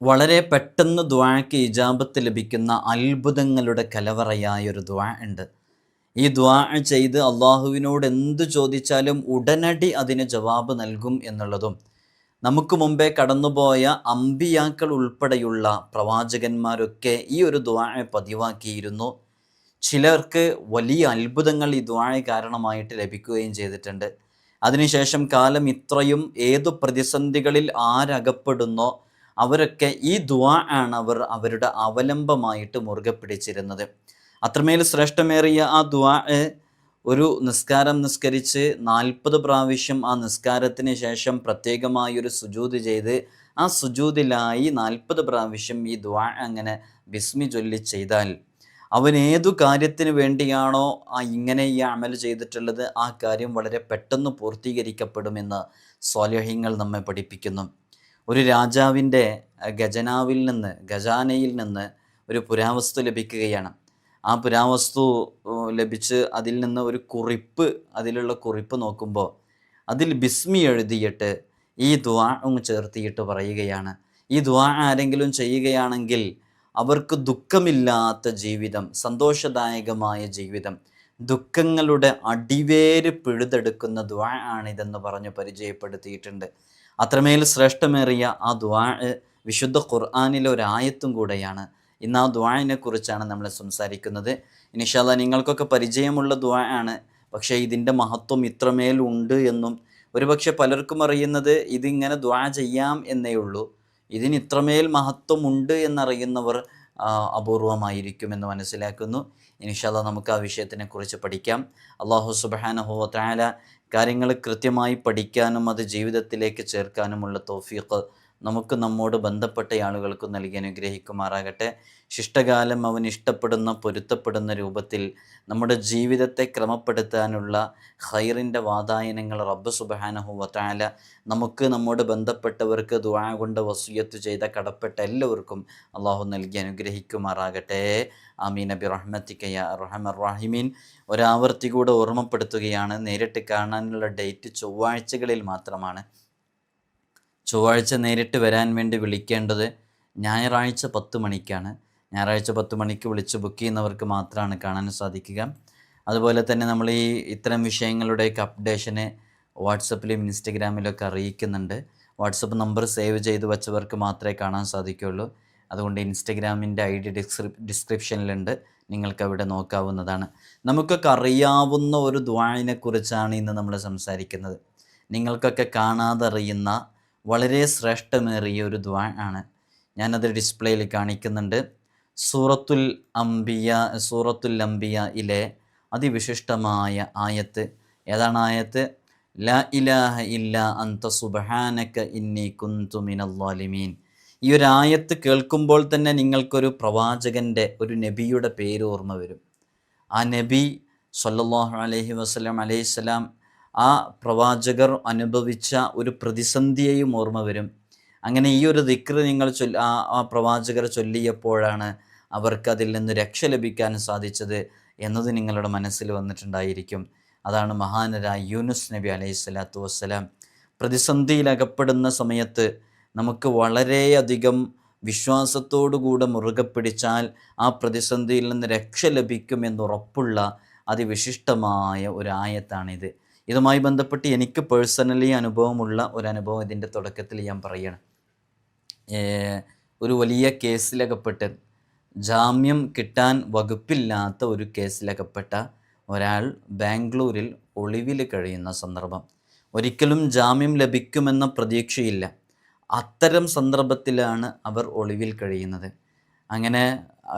വളരെ പെട്ടെന്ന് ദ്വാക്ക് ഇജാബത്ത് ലഭിക്കുന്ന അത്ഭുതങ്ങളുടെ കലവറയായ ഒരു ദ്വാ ഉണ്ട്. ഈ ദ്വാ ചെയ്ത് അള്ളാഹുവിനോട് എന്ത് ചോദിച്ചാലും ഉടനടി അതിന് ജവാബ് നൽകും എന്നുള്ളതും നമുക്ക് മുമ്പേ കടന്നുപോയ അമ്പിയാക്കൾ ഉൾപ്പെടെയുള്ള പ്രവാചകന്മാരൊക്കെ ഈ ഒരു ദ്വാ പതിവാക്കിയിരുന്നു. ചിലർക്ക് വലിയ അത്ഭുതങ്ങൾ ഈ ദ്വാ കാരണമായിട്ട് ലഭിക്കുകയും ചെയ്തിട്ടുണ്ട്. അതിനുശേഷം കാലം ഇത്രയും ഏതു പ്രതിസന്ധികളിൽ ആരകപ്പെടുന്നോ അവരൊക്കെ ഈ ദ്വാ ആണ് അവർ അവരുടെ അവലംബമായിട്ട് മുറുകെ പിടിച്ചിരുന്നത്. അത്രമേൽ ശ്രേഷ്ഠമേറിയ ആ ദ്വാ ഒരു നിസ്കാരം നിസ്കരിച്ച് നാൽപ്പത് പ്രാവശ്യം ആ നിസ്കാരത്തിന് ശേഷം പ്രത്യേകമായി ഒരു സുജൂത് ചെയ്ത് ആ സുജൂതിലായി നാൽപ്പത് പ്രാവശ്യം ഈ ദ്വാ അങ്ങനെ ബിസ്മി ചൊല്ലി ചെയ്താൽ അവൻ ഏതു കാര്യത്തിന് വേണ്ടിയാണോ ആ ഇങ്ങനെ ഈ അമൽ ചെയ്തിട്ടുള്ളത് ആ കാര്യം വളരെ പെട്ടെന്ന് പൂർത്തീകരിക്കപ്പെടുമെന്ന് സ്വാലഹ്യങ്ങൾ നമ്മെ പഠിപ്പിക്കുന്നു. ഒരു രാജാവിന്റെ ഖജനാവിൽ നിന്ന് ഖജാനയിൽ നിന്ന് ഒരു പുരാവസ്തു ലഭിക്കുകയാണ്. ആ പുരാവസ്തു ലഭിച്ച് അതിൽ നിന്ന് ഒരു കുറിപ്പ് അതിലുള്ള കുറിപ്പ് നോക്കുമ്പോൾ അതിൽ ബിസ്മി എഴുതിയിട്ട് ഈ ദ്വാ ചേർത്തിയിട്ട് പറയുകയാണ്. ഈ ദ്വാ ആരെങ്കിലും ചെയ്യുകയാണെങ്കിൽ അവർക്ക് ദുഃഖമില്ലാത്ത ജീവിതം സന്തോഷദായകമായ ജീവിതം ദുഃഖങ്ങളുടെ അടിവേര് പിഴുതെടുക്കുന്ന ദ്വാ ആണിതെന്ന് പറഞ്ഞ് പരിചയപ്പെടുത്തിയിട്ടുണ്ട്. അത്രമേൽ ശ്രേഷ്ഠമേറിയ ആ ദ്വാ വിശുദ്ധ ഖുർആാനിലെ ഒരു ആയത്തും കൂടെയാണ്. ഇന്ന് ആ ദ്വാനെ കുറിച്ചാണ് നമ്മൾ സംസാരിക്കുന്നത്. ഇനിഷാല്ല നിങ്ങൾക്കൊക്കെ പരിചയമുള്ള ദ്വാ ആണ്. പക്ഷേ ഇതിന്റെ മഹത്വം ഇത്രമേൽ ഉണ്ട് എന്നും ഒരുപക്ഷെ പലർക്കും അറിയുന്നത് ഇതിങ്ങനെ ദ്വാ ചെയ്യാം എന്നേ ഉള്ളൂ. ഇതിന് ഇത്രമേൽ മഹത്വമുണ്ട് എന്നറിയുന്നവർ അപൂർവമായിരിക്കുമെന്ന് മനസ്സിലാക്കുന്നു. ഇൻഷാല്ല നമുക്ക് ആ വിഷയത്തിനെ കുറിച്ച് പഠിക്കാം. അള്ളാഹു സുബാനഹു താല കാര്യങ്ങൾ കൃത്യമായി പഠിക്കാനും അത് ജീവിതത്തിലേക്ക് ചേർക്കാനുമുള്ള തോഫീഖ് നമുക്ക് നമ്മോട് ബന്ധപ്പെട്ട ആളുകൾക്ക് നൽകി അനുഗ്രഹിക്കുമാറാകട്ടെ. ശിഷ്ടകാലം അവൻ ഇഷ്ടപ്പെടുന്ന പൊരുത്തപ്പെടുന്ന രൂപത്തിൽ നമ്മുടെ ജീവിതത്തെ ക്രമപ്പെടുത്താനുള്ള ഹൈറിന്റെ വാതായനങ്ങൾ റബ്ബ് സുബാനഹു വത്താല നമുക്ക് നമ്മോട് ബന്ധപ്പെട്ടവർക്ക് ദുആ കൊണ്ട് വസൂയത്ത് ചെയ്ത കടപ്പെട്ട എല്ലാവർക്കും അള്ളാഹു നൽകി അനുഗ്രഹിക്കുമാറാകട്ടെ. ആമീൻ. നബി റഹ്മത്തിക്കയ റഹമർ റാഹിമീൻ. ഒരാവർത്തി കൂടെ ഓർമ്മപ്പെടുത്തുകയാണ്. നേരിട്ട് കാണാനുള്ള ഡേറ്റ് ചൊവ്വാഴ്ചകളിൽ മാത്രമാണ്. ചൊവ്വാഴ്ച നേരിട്ട് വരാൻ വേണ്ടി വിളിക്കേണ്ടത് ഞായറാഴ്ച പത്ത് മണിക്കാണ്. ഞായറാഴ്ച പത്ത് മണിക്ക് വിളിച്ച് ബുക്ക് ചെയ്യുന്നവർക്ക് മാത്രമാണ് കാണാൻ സാധിക്കുക. അതുപോലെ തന്നെ നമ്മൾ ഈ ഇത്തരം വിഷയങ്ങളുടെയൊക്കെ അപ്ഡേഷന് വാട്സപ്പിലും ഇൻസ്റ്റഗ്രാമിലൊക്കെ അറിയിക്കുന്നുണ്ട്. വാട്സപ്പ് നമ്പർ സേവ് ചെയ്ത് വെച്ചവർക്ക് മാത്രമേ കാണാൻ സാധിക്കുകയുള്ളൂ അതുകൊണ്ട് ഇൻസ്റ്റഗ്രാമിന്റെ ഐ ഡി ഡിസ്ക്രി ഡിസ്ക്രിപ്ഷനിലുണ്ട്. നിങ്ങൾക്ക് അവിടെ നോക്കാവുന്നതാണ്. നമുക്കൊക്കെ അറിയാവുന്ന ഒരു ദ്വായനെക്കുറിച്ചാണ് കുറിച്ചാണ് ഇന്ന് നമ്മൾ സംസാരിക്കുന്നത്. നിങ്ങൾക്കൊക്കെ കാണാതെ അറിയുന്ന വളരെ ശ്രേഷ്ഠമേറിയ ഒരു ദ്വാ ആണ്. ഞാനത് ഡിസ്പ്ലേയിൽ കാണിക്കുന്നുണ്ട്. സൂറത്തുൽ അംബിയ സൂറത്തുൽ അംബിയ ഇലെ അതിവിശിഷ്ടമായ ആയത്ത്. ഏതാണ് ആയത്ത്? ല ഇലാഹ ഇല്ല അന്ത സുബാനക്ക ഇന്നി കുന്തു ഈ ഒരു ആയത്ത് കേൾക്കുമ്പോൾ തന്നെ നിങ്ങൾക്കൊരു പ്രവാചകന്റെ ഒരു നബിയുടെ പേര് ഓർമ്മ വരും. ആ നബി സല്ലല്ലാഹു അലൈഹി വസല്ലം അലൈഹിസ്സലാം ആ പ്രവാചകർ അനുഭവിച്ച ഒരു പ്രതിസന്ധിയെയും ഓർമ്മ വരും. അങ്ങനെ ഈ ഒരു ദിക്റ് നിങ്ങൾ ചൊല്ല ആ പ്രവാചകർ ചൊല്ലിയപ്പോഴാണ് അവർക്ക് അതിൽ നിന്ന് രക്ഷ ലഭിക്കാൻ സാധിച്ചത് എന്നത് നിങ്ങളുടെ മനസ്സിൽ വന്നിട്ടുണ്ടായിരിക്കും. അതാണ് മഹാനരായ യൂനുസ് നബി അലൈഹി സ്വലാത്തു വസ്സലാം. പ്രതിസന്ധിയിലകപ്പെടുന്ന സമയത്ത് നമുക്ക് വളരെയധികം വിശ്വാസത്തോടുകൂടെ മുറുകെ പിടിച്ചാൽ ആ പ്രതിസന്ധിയിൽ നിന്ന് രക്ഷ ലഭിക്കുമെന്നുറപ്പുള്ള അതിവിശിഷ്ടമായ ഒരു ആയത്താണിത് ഇതുമായി ബന്ധപ്പെട്ട് എനിക്ക് പേഴ്സണലി അനുഭവമുള്ള ഒരു അനുഭവം ഇതിന്റെ തുടക്കത്തിൽ ഞാൻ പറയണം. ഒരു വലിയ കേസിലകപ്പെട്ട് ജാമ്യം കിട്ടാൻ വകുപ്പില്ലാത്ത ഒരു കേസിലകപ്പെട്ട ഒരാൾ ബാംഗ്ലൂരിൽ ഒളിവിൽ കഴിയുന്ന സന്ദർഭം. ഒരിക്കലും ജാമ്യം ലഭിക്കുമെന്ന പ്രതീക്ഷയില്ല. അത്തരം സന്ദർഭത്തിലാണ് അവർ ഒളിവിൽ കഴിയുന്നത്. അങ്ങനെ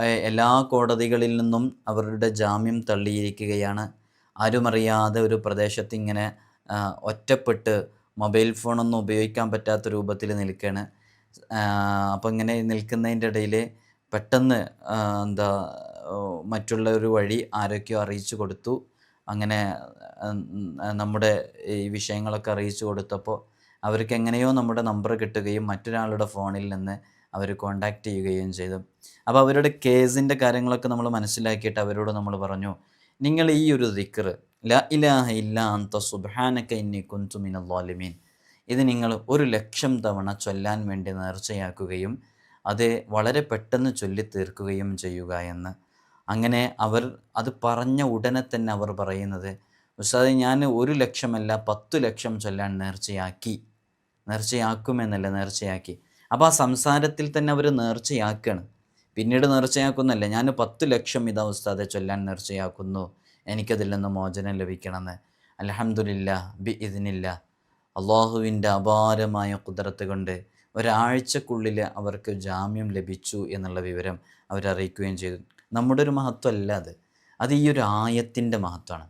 എല്ലാ കോടതികളിൽ നിന്നും അവരുടെ ജാമ്യം തള്ളിയിരിക്കുകയാണ്. ആരുമറിയാതെ ഒരു പ്രദേശത്ത് ഇങ്ങനെ ഒറ്റപ്പെട്ട് മൊബൈൽ ഫോണൊന്നും ഉപയോഗിക്കാൻ പറ്റാത്ത രൂപത്തിൽ നിൽക്കുകയാണ് അപ്പോൾ ഇങ്ങനെ നിൽക്കുന്നതിന്റെ ഇടയിൽ പെട്ടെന്ന് എന്താ മറ്റുള്ള ഒരു വഴി ആരൊക്കെയോ അറിയിച്ചു കൊടുത്തു. അങ്ങനെ നമ്മുടെ ഈ വിഷയങ്ങളൊക്കെ അറിയിച്ചു കൊടുത്തപ്പോൾ അവർക്ക് എങ്ങനെയോ നമ്മുടെ നമ്പർ കിട്ടുകയും മറ്റൊരാളുടെ ഫോണിൽ നിന്ന് അവർ കോണ്ടാക്ട് ചെയ്യുകയും ചെയ്തു. അപ്പോൾ അവരുടെ കേസിന്റെ കാര്യങ്ങളൊക്കെ നമ്മൾ മനസ്സിലാക്കിയിട്ട് അവരോട് നമ്മൾ പറഞ്ഞു നിങ്ങൾ ഈ ഒരു ദിക്കർ ല ഇലാഹ ഇല്ല സുബ്ഹാനക ഇന്നി ളാലിമീൻ ഇത് നിങ്ങൾ ഒരു ലക്ഷം തവണ ചൊല്ലാൻ വേണ്ടി നേർച്ചയാക്കുകയും അത് വളരെ പെട്ടെന്ന് ചൊല്ലി തീർക്കുകയും ചെയ്യുക എന്ന്. അങ്ങനെ അവർ അത് പറഞ്ഞ ഉടനെ തന്നെ അവർ പറയുന്നത് ഉസ്താദ് ഞാൻ ഒരു ലക്ഷമല്ല പത്തു ലക്ഷം ചൊല്ലാൻ നേർച്ചയാക്കി. നേർച്ചയാക്കുമെന്നല്ല നേർച്ചയാക്കി. അപ്പോൾ ആ സംസാരത്തിൽ തന്നെ അവർ നേർച്ചയാക്കുകയാണ് പിന്നീട് നേർച്ചയാക്കുന്നല്ല? ഞാൻ പത്ത് ലക്ഷം ഇതാ ഉസ്താദെ ചൊല്ലാൻ നേർച്ചയാക്കുന്നു. എനിക്കതിൽ നിന്ന് മോചനം ലഭിക്കണമെന്ന്. അലഹമുല്ല ബി ഇതിനില്ല അള്ളാഹുവിന്റെ അപാരമായ കുതിരത്ത് കൊണ്ട് ഒരാഴ്ചക്കുള്ളിൽ അവർക്ക് ജാമ്യം ലഭിച്ചു എന്നുള്ള വിവരം അവരറിയിക്കുകയും ചെയ്തു. നമ്മുടെ ഒരു മഹത്വമല്ല അത്. അത് ഈ ഒരു ആയത്തിന്റെ മഹത്വമാണ്.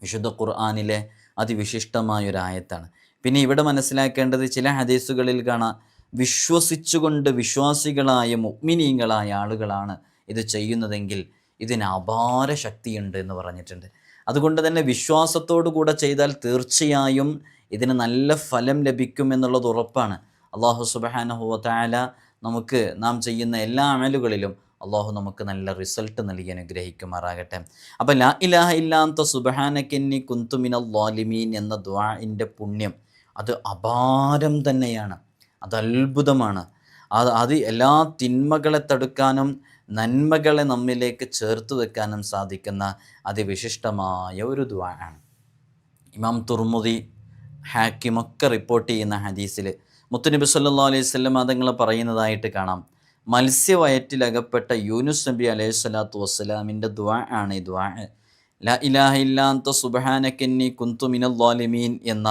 വിശുദ്ധ ഖുർആാനിലെ അതിവിശിഷ്ടമായ ഒരു ആയത്താണ്. പിന്നെ ഇവിടെ മനസ്സിലാക്കേണ്ടത് ചില ഹദീസുകളിൽ കാണാം. വിശ്വസിച്ചുകൊണ്ട് വിശ്വാസികളായ മുഗ്മിനീങ്ങളായ ആളുകളാണ് ഇത് ചെയ്യുന്നതെങ്കിൽ ഇതിന് അപാര ശക്തിയുണ്ട് എന്ന് പറഞ്ഞിട്ടുണ്ട്. അതുകൊണ്ട് തന്നെ വിശ്വാസത്തോടു കൂടെ ചെയ്താൽ തീർച്ചയായും ഇതിന് നല്ല ഫലം ലഭിക്കും എന്നുള്ളത് ഉറപ്പാണ്. അള്ളാഹു സുബാനഹുവല നമുക്ക് നാം ചെയ്യുന്ന എല്ലാ അമലുകളിലും അള്ളാഹു നമുക്ക് നല്ല റിസൾട്ട് നൽകി അനുഗ്രഹിക്കുമാറാകട്ടെ. അപ്പം ലാ ഇലാഹ ഇല്ലാത്ത സുബഹാനക്കെന്നി കുന്തുമിനൽ ലാലിമീൻ എന്ന ദ്വാഇന്റെ പുണ്യം അത് അപാരം തന്നെയാണ്. അത് അത്ഭുതമാണ് അത് അത് എല്ലാ തിന്മകളെ തടുക്കാനും നന്മകളെ നമ്മിലേക്ക് ചേർത്ത് വെക്കാനും സാധിക്കുന്ന അതിവിശിഷ്ടമായ ഒരു ദ്വാരാണ്. ഇമാം തുർമുദി ഹാക്കിമൊക്കെ റിപ്പോർട്ട് ചെയ്യുന്ന ഹദീസിൽ മുത്തുനബി സല്ലാ അലൈഹി സ്വല്ലം അതങ്ങൾ പറയുന്നതായിട്ട് കാണാം. മത്സ്യവയറ്റിലകപ്പെട്ട യൂനുസ് നബി അലൈഹി സ്വലാത്തു വസ്സലാമിന്റെ ദ്വാ ആണ് ഈ ദ്വാ. ല ഇലാഹ ഇല്ലാത്ത സുബഹാനക്കന്നി കുന്തുമിനൽ എന്ന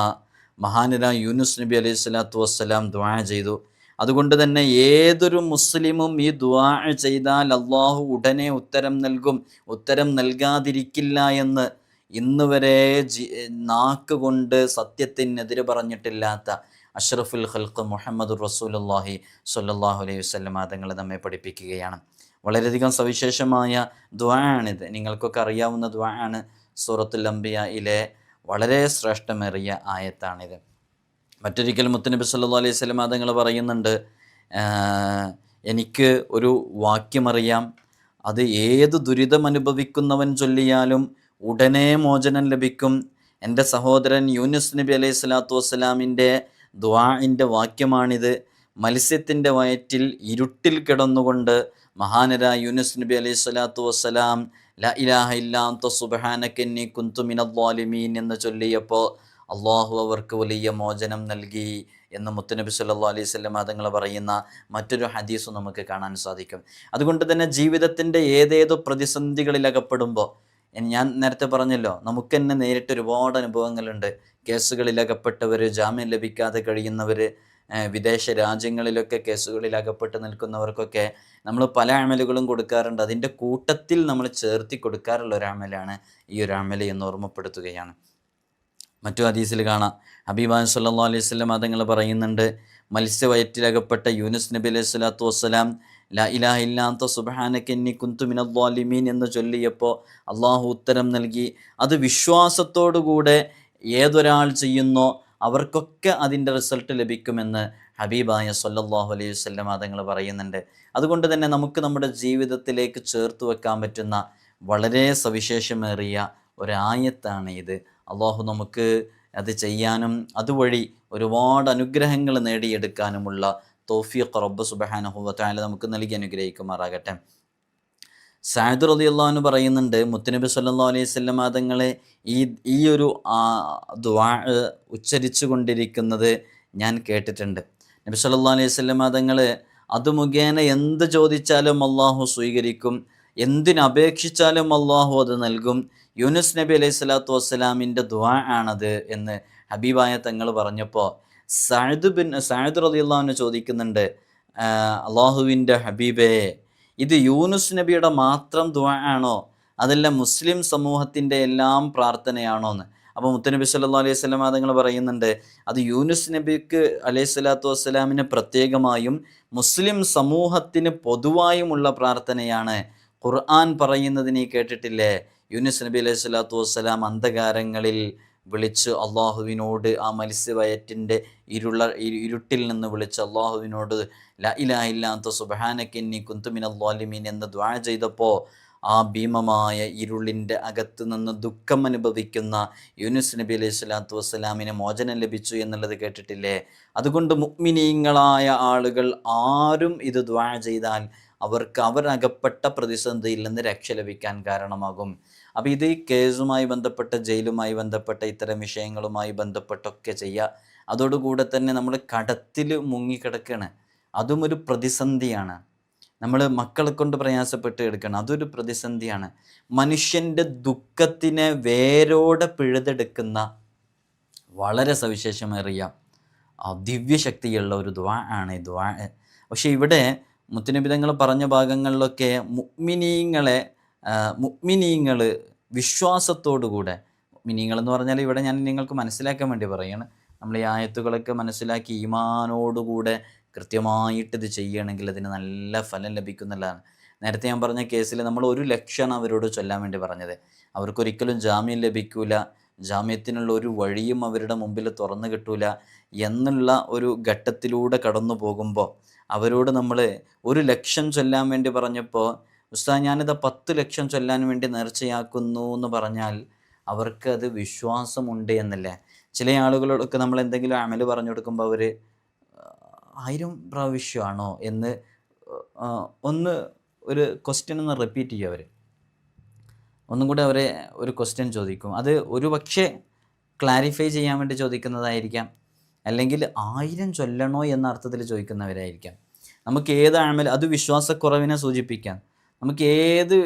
മഹാനര യൂനുസ് നബി അലൈഹി സ്വലാത്തു വസ്സലാം ദ്വാ ചെയ്തു. അതുകൊണ്ട് തന്നെ ഏതൊരു മുസ്ലിമും ഈ ദ്വാ ചെയ്താൽ അള്ളാഹു ഉടനെ ഉത്തരം നൽകും. ഉത്തരം നൽകാതിരിക്കില്ല എന്ന് ഇന്ന് വരെ ജി നാക്ക് കൊണ്ട് സത്യത്തിനെതിരെ പറഞ്ഞിട്ടില്ലാത്ത അഷ്റഫുൽ ഖൽക്ക് മുഹമ്മദ് റസൂലുല്ലാഹി സല്ലാഹു അലൈഹി വസ്ലം തങ്ങൾ നമ്മെ പഠിപ്പിക്കുകയാണ്. വളരെയധികം സവിശേഷമായ ദ്വാണിത് നിങ്ങൾക്കൊക്കെ അറിയാവുന്ന ദ്വാണ് സൂറത്തുൽ അംബിയയിലെ വളരെ ശ്രേഷ്ഠമേറിയ ആയത്താണിത്. മറ്റൊരിക്കൽ മുത്തനബി സല്ലു അലൈഹി സ്വലം തങ്ങൾ പറയുന്നുണ്ട് എനിക്ക് ഒരു വാക്യമറിയാം. അത് ഏത് ദുരിതം അനുഭവിക്കുന്നവൻ ചൊല്ലിയാലും ഉടനെ മോചനം ലഭിക്കും. എന്റെ സഹോദരൻ യൂനുസ് നബി അലൈഹി സ്വലാത്തു വസ്സലാമിന്റെ ദ്വാഇന്റെ വാക്യമാണിത്. മത്സ്യത്തിന്റെ വയറ്റിൽ ഇരുട്ടിൽ കിടന്നുകൊണ്ട് മഹാനരായ യൂനുസ് നബി അലൈഹി സ്വലാത്തു വസ്സലാം ഇലാഹ എന്ന് ചൊല്ലിയപ്പോൾ അള്ളാഹു അവർക്ക് വലിയ മോചനം നൽകി എന്ന് മുത്തനബി സല്ലാ അലൈഹി സ്വലം തങ്ങൾ പറയുന്ന മറ്റൊരു ഹദീസും നമുക്ക് കാണാൻ സാധിക്കും. അതുകൊണ്ട് തന്നെ ജീവിതത്തിന്റെ ഏതേതോ പ്രതിസന്ധികളിൽ അകപ്പെടുമ്പോൾ ഞാൻ നേരത്തെ പറഞ്ഞല്ലോ നമുക്ക് തന്നെ നേരിട്ട് ഒരുപാട് അനുഭവങ്ങളുണ്ട്. കേസുകളിൽ അകപ്പെട്ടവർ ജാമ്യം ലഭിക്കാതെ കഴിയുന്നവർ വിദേശ രാജ്യങ്ങളിലൊക്കെ കേസുകളിൽ അകപ്പെട്ട് നിൽക്കുന്നവർക്കൊക്കെ നമ്മൾ പല അമലുകളും കൊടുക്കാറുണ്ട്. അതിന്റെ കൂട്ടത്തിൽ നമ്മൾ ചേർത്തി കൊടുക്കാറുള്ള ഒരു അമലാണ് ഈ ഒരു അമല എന്ന് ഓർമ്മപ്പെടുത്തുകയാണ്. മറ്റു ഹദീസിൽ കാണാം. ഹബീബാൻ സല്ലാ അലൈഹി സ്വലം അതങ്ങൾ പറയുന്നുണ്ട് മത്സ്യവയറ്റിലകപ്പെട്ട യൂനുസ് നബി അലൈഹി സ്വലാത്തു വസ്സലാം ലാ ഇലാഹ ഇല്ലാത്ത സുബഹാനക്കെന്നി കുന്തുമിനദ്വാലിമീൻ എന്ന് ചൊല്ലിയപ്പോൾ അള്ളാഹു ഉത്തരം നൽകി. അത് വിശ്വാസത്തോടുകൂടെ ഏതൊരാൾ ചെയ്യുന്നോ അവർക്കൊക്കെ അതിന്റെ റിസൾട്ട് ലഭിക്കുമെന്ന് ഹബീബായ സൊല്ലാഹു അലൈഹി വസല്ലം തങ്ങൾ പറയുന്നുണ്ട്. അതുകൊണ്ട് തന്നെ നമുക്ക് നമ്മുടെ ജീവിതത്തിലേക്ക് ചേർത്ത് വെക്കാൻ പറ്റുന്ന വളരെ സവിശേഷമേറിയ ഒരായത്താണ് ഇത്. അള്ളാഹു നമുക്ക് അത് ചെയ്യാനും അതുവഴി ഒരുപാട് അനുഗ്രഹങ്ങൾ നേടിയെടുക്കാനുമുള്ള തോഫിയഖ് റബ്ബ് സുബഹാനഹുവത്തായാലും നമുക്ക് നൽകി അനുഗ്രഹിക്കുമാറാകട്ടെ. റതി അള്ളാഹുന് പറയുന്നുണ്ട് മുത്തനബി സല്ലാ അലൈഹി സ്വല്ലം തങ്ങളെ ഈ ഈ ഒരു ഉച്ചരിച്ചു കൊണ്ടിരിക്കുന്നത് ഞാൻ കേട്ടിട്ടുണ്ട്. നബി സല്ലാ അലൈഹി സ്വല്ലം തങ്ങൾ അത് മുഖേന എന്ത് ചോദിച്ചാലും അള്ളാഹു സ്വീകരിക്കും എന്തിനപേക്ഷിച്ചാലും അള്ളാഹു അത് നൽകും. യൂനുസ് നബി അലൈഹി സ്വലാത്തു വസ്സലാമിന്റെ ദ്വാ ആണത് എന്ന് ഹബീബായ തങ്ങൾ പറഞ്ഞപ്പോൾ സായദ് ബിൻ സായദ് റലിയുള്ളഹാന് ചോദിക്കുന്നുണ്ട് അള്ളാഹുവിന്റെ ഹബീബേ ഇത് യൂനുസ് നബിയുടെ മാത്രം ദ്വാ ആണോ? അതല്ല മുസ്ലിം സമൂഹത്തിന്റെ എല്ലാം പ്രാർത്ഥനയാണോ എന്ന്. അപ്പോൾ മുത്തനബി സല്ലാ അലൈഹി സ്വലാം തങ്ങൾ പറയുന്നുണ്ട്. അത് യൂനുസ് നബിക്ക് അലൈഹി സ്വലാത്തു വസ്സലാമിന് പ്രത്യേകമായും മുസ്ലിം സമൂഹത്തിന് പൊതുവായുമുള്ള പ്രാർത്ഥനയാണ്. ഖുർആൻ പറയുന്നത് നീ കേട്ടിട്ടില്ലേ? യൂനുസ് നബി അലൈഹി സ്വലാത്തു വസ്സലാം അന്ധകാരങ്ങളിൽ വിളിച്ച് അള്ളാഹുവിനോട് ആ മത്സ്യവയറ്റിന്റെ ഇരുള ഇരുട്ടിൽ നിന്ന് വിളിച്ച് അള്ളാഹുവിനോട് ല ഇലാഹില്ലാത്ത സുബഹാനക്കെന്നി അള്ളാലിമീൻ എന്ന് ദ്വാ ചെയ്തപ്പോൾ ആ ഭീമമായ ഇരുളിന്റെ അകത്ത് നിന്ന് ദുഃഖം അനുഭവിക്കുന്ന യൂനുസ് നബി അലൈഹി സ്വലാത്തു വസ്സലാമിന് മോചനം ലഭിച്ചു എന്നുള്ളത് കേട്ടിട്ടില്ലേ? അതുകൊണ്ട് മുഗ്മിനീങ്ങളായ ആളുകൾ ആരും ഇത് ദ്വാ ചെയ്താൽ അവർക്ക് അവരകപ്പെട്ട പ്രതിസന്ധിയിൽ നിന്ന് രക്ഷ ലഭിക്കാൻ കാരണമാകും. അപ്പോൾ ഇത് ഈ കേസുമായി ബന്ധപ്പെട്ട ജയിലുമായി ബന്ധപ്പെട്ട ഇത്തരം വിഷയങ്ങളുമായി ബന്ധപ്പെട്ടൊക്കെ ചെയ്യുക അതോടുകൂടെ തന്നെ നമ്മൾ കടത്തിൽ മുങ്ങിക്കിടക്കുകയാണ് അതും ഒരു പ്രതിസന്ധിയാണ്. നമ്മൾ മക്കളെ കൊണ്ട് പ്രയാസപ്പെട്ട് എടുക്കണം. അതൊരു പ്രതിസന്ധിയാണ്. മനുഷ്യന്റെ ദുഃഖത്തിനെ വേരോടെ പിഴുതെടുക്കുന്ന വളരെ സവിശേഷമേറിയ ദിവ്യശക്തിയുള്ള ഒരു ദ്വാ ആണ് ഈ ദ്വാ. പക്ഷേ ഇവിടെ മുത്തനബിതങ്ങൾ പറഞ്ഞ ഭാഗങ്ങളിലൊക്കെ മുക്മിനീങ്ങളെ മുഗ്മിനീങ്ങൾ വിശ്വാസത്തോടുകൂടെ. എന്ന് പറഞ്ഞാൽ ഇവിടെ ഞാൻ നിങ്ങൾക്ക് മനസ്സിലാക്കാൻ വേണ്ടി പറയുകയാണ് നമ്മൾ ഈ ആയത്തുകളൊക്കെ മനസ്സിലാക്കി ഈമാനോടുകൂടെ കൃത്യമായിട്ട് ഇത് ചെയ്യുകയാണെങ്കിൽ അതിന് നല്ല ഫലം ലഭിക്കുന്നുള്ളതാണ് നേരത്തെ ഞാൻ പറഞ്ഞ കേസിൽ നമ്മൾ ഒരു ലക്ഷമാണ് അവരോട് ചൊല്ലാൻ വേണ്ടി പറഞ്ഞത്. അവർക്കൊരിക്കലും ജാമ്യം ലഭിക്കൂല. ജാമ്യത്തിനുള്ള ഒരു വഴിയും അവരുടെ മുമ്പിൽ തുറന്നു കിട്ടൂല എന്നുള്ള ഒരു ഘട്ടത്തിലൂടെ കടന്നു പോകുമ്പോൾ അവരോട് നമ്മൾ ഒരു ലക്ഷം ചൊല്ലാൻ വേണ്ടി പറഞ്ഞപ്പോൾ ഉസ്താദ് ഞാനിത് പത്ത് ലക്ഷം ചൊല്ലാൻ വേണ്ടി നേർച്ചയാക്കുന്നു എന്ന് പറഞ്ഞാൽ അവർക്ക് അത് വിശ്വാസമുണ്ട് എന്നല്ലേ? ചില ആളുകളൊക്കെ നമ്മൾ എന്തെങ്കിലും അമൽ പറഞ്ഞു കൊടുക്കുമ്പോൾ അവർ ആയിരം പ്രാവശ്യമാണോ എന്ന് ഒന്ന് ഒരു ക്വസ്റ്റ്യൻ ഒന്ന് റിപ്പീറ്റ് ചെയ്യും അവർ ഒന്നും കൂടെ അവരെ ഒരു ക്വസ്റ്റ്യൻ ചോദിക്കും. അത് ഒരു പക്ഷേ ക്ലാരിഫൈ ചെയ്യാൻ വേണ്ടി ചോദിക്കുന്നതായിരിക്കാം. അല്ലെങ്കിൽ ആയിരം ചൊല്ലണോ എന്ന അർത്ഥത്തിൽ ചോദിക്കുന്നവരായിരിക്കാം. നമുക്ക് ഏത് അത് വിശ്വാസക്കുറവിനെ സൂചിപ്പിക്കാം. നമുക്ക് ഏത്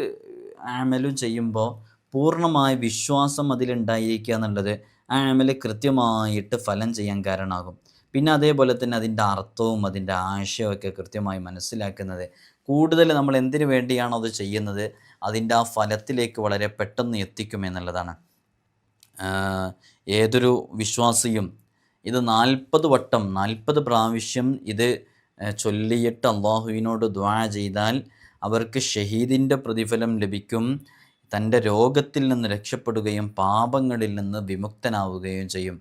ആമലും ചെയ്യുമ്പോൾ പൂർണമായ വിശ്വാസം അതിലുണ്ടായിരിക്കുക എന്നുള്ളത് ആ ആമൽ കൃത്യമായിട്ട് ഫലം ചെയ്യാൻ കാരണമാകും. പിന്നെ അതേപോലെ തന്നെ അതിന്റെ അർത്ഥവും അതിന്റെ ആശയമൊക്കെ കൃത്യമായി മനസ്സിലാക്കുന്നത് കൂടുതൽ നമ്മൾ എന്തിനു വേണ്ടിയാണോ അത് ചെയ്യുന്നത് അതിന്റെ ആ ഫലത്തിലേക്ക് വളരെ പെട്ടെന്ന് എത്തിക്കും എന്നുള്ളതാണ്. ഏതൊരു വിശ്വാസിയും ഇത് നാൽപ്പത് വട്ടം നാൽപ്പത് പ്രാവശ്യം ഇത് ചൊല്ലിയിട്ട് അള്ളാഹുവിനോട് ദ്വാ ചെയ്താൽ അവർക്ക് ഷഹീദിന്റെ പ്രതിഫലം ലഭിക്കും തന്റെ രോഗത്തിൽ നിന്ന് രക്ഷപ്പെടുകയും പാപങ്ങളിൽ നിന്ന് വിമുക്തനാവുകയും ചെയ്യും.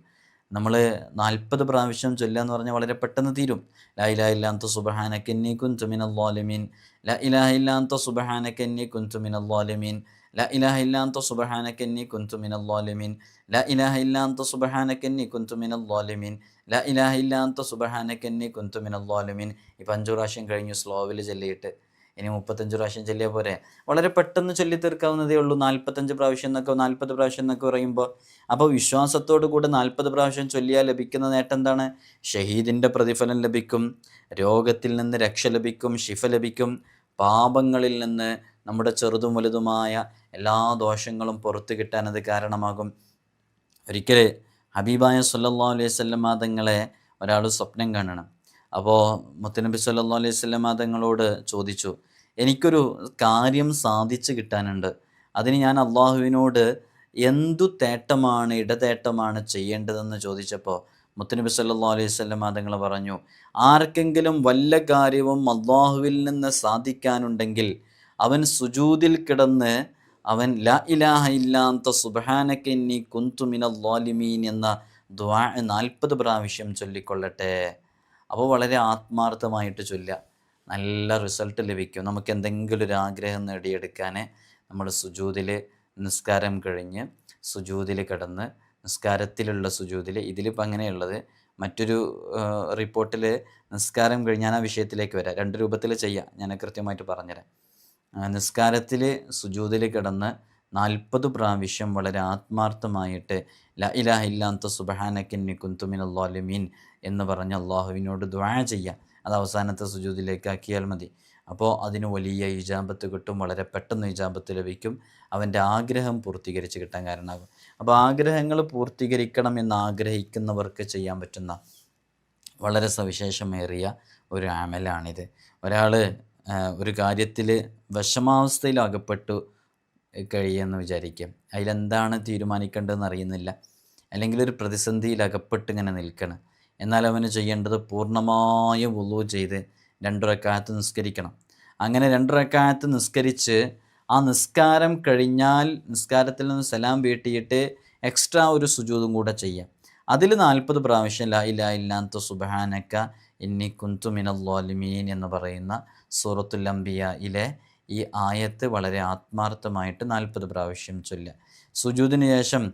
നമ്മൾ നാൽപ്പത് പ്രാവശ്യം ചൊല്ലുക എന്ന് പറഞ്ഞാൽ വളരെ പെട്ടെന്ന് തീരും. ലാ ഇലാഹ ഇല്ലാത്ത സുബഹാനക്കന്നി കുന്തു മിനൽ ളാലിമീൻ ലാ ഇലാഹ ഇല്ലാത്ത സുബഹാനക്കന്നി കുന്തു മിനൽ ളാലിമീൻ ലാ ഇലാഹ ഇല്ലാത്ത സുബഹാനക്കന്നി കുന്തു മിനൽ ളാലിമീൻ ലാ ഇലാഹ ഇല്ലാത്ത സുബഹാനക്കന്നി കുന്തു മിനൽ ളാലിമീൻ ലാ ഇലാഹ ഇല്ലാത്ത സുബഹാനക്കന്നി കുന്തു മിനൽ ളാലിമീൻ ഈ പഞ്ചു പ്രാവശ്യം കഴിഞ്ഞു സ്ലോവിൽ ചൊല്ലിയിട്ട്. ഇനി മുപ്പത്തഞ്ച് പ്രാവശ്യം ചൊല്ലിയാൽ പോരെ. വളരെ പെട്ടെന്ന് ചൊല്ലി തീർക്കാവുന്നതേ ഉള്ളൂ. നാൽപ്പത്തഞ്ച് പ്രാവശ്യം എന്നൊക്കെ നാൽപ്പത് പ്രാവശ്യം എന്നൊക്കെ പറയുമ്പോൾ അപ്പോൾ വിശ്വാസത്തോടു കൂടെ നാൽപ്പത് പ്രാവശ്യം ചൊല്ലിയാൽ ലഭിക്കുന്ന നേട്ടം എന്താണ്? ഷഹീദിന്റെ പ്രതിഫലം ലഭിക്കും. രോഗത്തിൽ നിന്ന് രക്ഷ ലഭിക്കും. ശിഫ ലഭിക്കും. പാപങ്ങളിൽ നിന്ന് നമ്മുടെ ചെറുതും വലുതുമായ എല്ലാ ദോഷങ്ങളും പുറത്തു കിട്ടാൻ അത് കാരണമാകും. ഒരിക്കൽ ഹബീബായ സല്ലല്ലാഹു അലൈഹി വസല്ലം തങ്ങളെ ഒരാൾ സ്വപ്നം കാണണം. അപ്പോൾ മുത്തനബി സല്ലല്ലാഹു അലൈഹി വസല്ലം തങ്ങളോട് ചോദിച്ചു എനിക്കൊരു കാര്യം സാധിച്ചു കിട്ടാനുണ്ട്. അതിന് ഞാൻ അള്ളാഹുവിനോട് എന്തു തേട്ടമാണ് ഇടതേട്ടമാണ് ചെയ്യേണ്ടതെന്ന് ചോദിച്ചപ്പോൾ മുത്തനബി സല്ലാ അലൈഹി സ്വല്ലം തങ്ങൾ പറഞ്ഞു ആർക്കെങ്കിലും വല്ല കാര്യവും അള്ളാഹുവിൽ നിന്ന് സാധിക്കാനുണ്ടെങ്കിൽ അവൻ സുജൂതിൽ കിടന്ന് അവൻ ലാ ഇലാഹ ഇല്ലാത്ത സുബാനക്കെന്നി കുന്തു മിനൽ ളാലിമീൻ എന്ന ദ്വാ നാൽപ്പത് പ്രാവശ്യം ചൊല്ലിക്കൊള്ളട്ടെ? അപ്പോൾ വളരെ ആത്മാർത്ഥമായിട്ട് ചൊല്ലുക. നല്ല റിസൾട്ട് ലഭിക്കും. നമുക്ക് എന്തെങ്കിലും ഒരു ആഗ്രഹം നേടിയെടുക്കാൻ നമ്മൾ സുജൂതിൽ നിസ്കാരം കഴിഞ്ഞ് സുജൂതിൽ കിടന്ന് നിസ്കാരത്തിലുള്ള സുജൂതിൽ ഇതിലിപ്പോൾ അങ്ങനെയുള്ളത്. മറ്റൊരു റിപ്പോർട്ടിൽ നിസ്കാരം കഴിഞ്ഞ് ഞാൻ ആ വിഷയത്തിലേക്ക് വരാം. രണ്ട് രൂപത്തിൽ ചെയ്യാം. ഞാൻ കൃത്യമായിട്ട് പറഞ്ഞുതരാം. നിസ്കാരത്തിൽ സുജൂതിൽ കിടന്ന് നാൽപ്പത് പ്രാവശ്യം വളരെ ആത്മാർത്ഥമായിട്ട് ല ഇലാഹ ഇല്ലാത്ത സുബഹാനക്കിന്നി അള്ളാലുമീൻ എന്ന് പറഞ്ഞ് അള്ളാഹുവിനോട് ദ്വാ ചെയ്യുക അത് അവസാനത്തെ സുജൂതിലേക്കാക്കിയാൽ മതി. അപ്പോൾ അതിന് വലിയ ഇജാബത്ത് കിട്ടും വളരെ പെട്ടെന്ന് ഇജാബത്ത് ലഭിക്കും. അവന്റെ ആഗ്രഹം പൂർത്തീകരിച്ച് കിട്ടാൻ കാരണമാകും. അപ്പോൾ ആഗ്രഹങ്ങൾ പൂർത്തീകരിക്കണം എന്ന് ആഗ്രഹിക്കുന്നവർക്ക് ചെയ്യാൻ പറ്റുന്ന വളരെ സവിശേഷമേറിയ ഒരു ആമലാണിത് ഒരാൾ ഒരു കാര്യത്തിൽ വിഷമാവസ്ഥയിൽ അകപ്പെട്ടു കഴിയുമെന്ന് വിചാരിക്കും. അതിലെന്താണ് തീരുമാനിക്കേണ്ടതെന്ന് അറിയുന്നില്ല. അല്ലെങ്കിൽ ഒരു പ്രതിസന്ധിയിൽ അകപ്പെട്ട് ഇങ്ങനെ നിൽക്കണം. എന്നാൽ അവന് ചെയ്യേണ്ടത് പൂർണമായ വുളു ചെയ്ത് രണ്ട് റക്കാത്ത് നിസ്കരിക്കണം. അങ്ങനെ രണ്ട് റക്കാത്ത് നിസ്കരിച്ച് ആ നിസ്കാരം കഴിഞ്ഞാൽ നിസ്കാരത്തിൽ നിന്ന് സലാം വീട്ടിയിട്ട് എക്സ്ട്രാ ഒരു സുജൂതും കൂടെ ചെയ്യാം. അതിൽ നാൽപ്പത് പ്രാവശ്യം ലാ ഇലാ ഇല്ലാത്ത സുബഹാനക്ക ഇന്നി കുന്തു മിനൽ ളാലിമീൻ എന്ന് പറയുന്ന സൂറത്തുൽ അംബിയയിലെ ഈ ആയത്ത് വളരെ ആത്മാർത്ഥമായിട്ട് നാൽപ്പത് പ്രാവശ്യം ചൊല്ലുക. സുജൂദിന് ശേഷം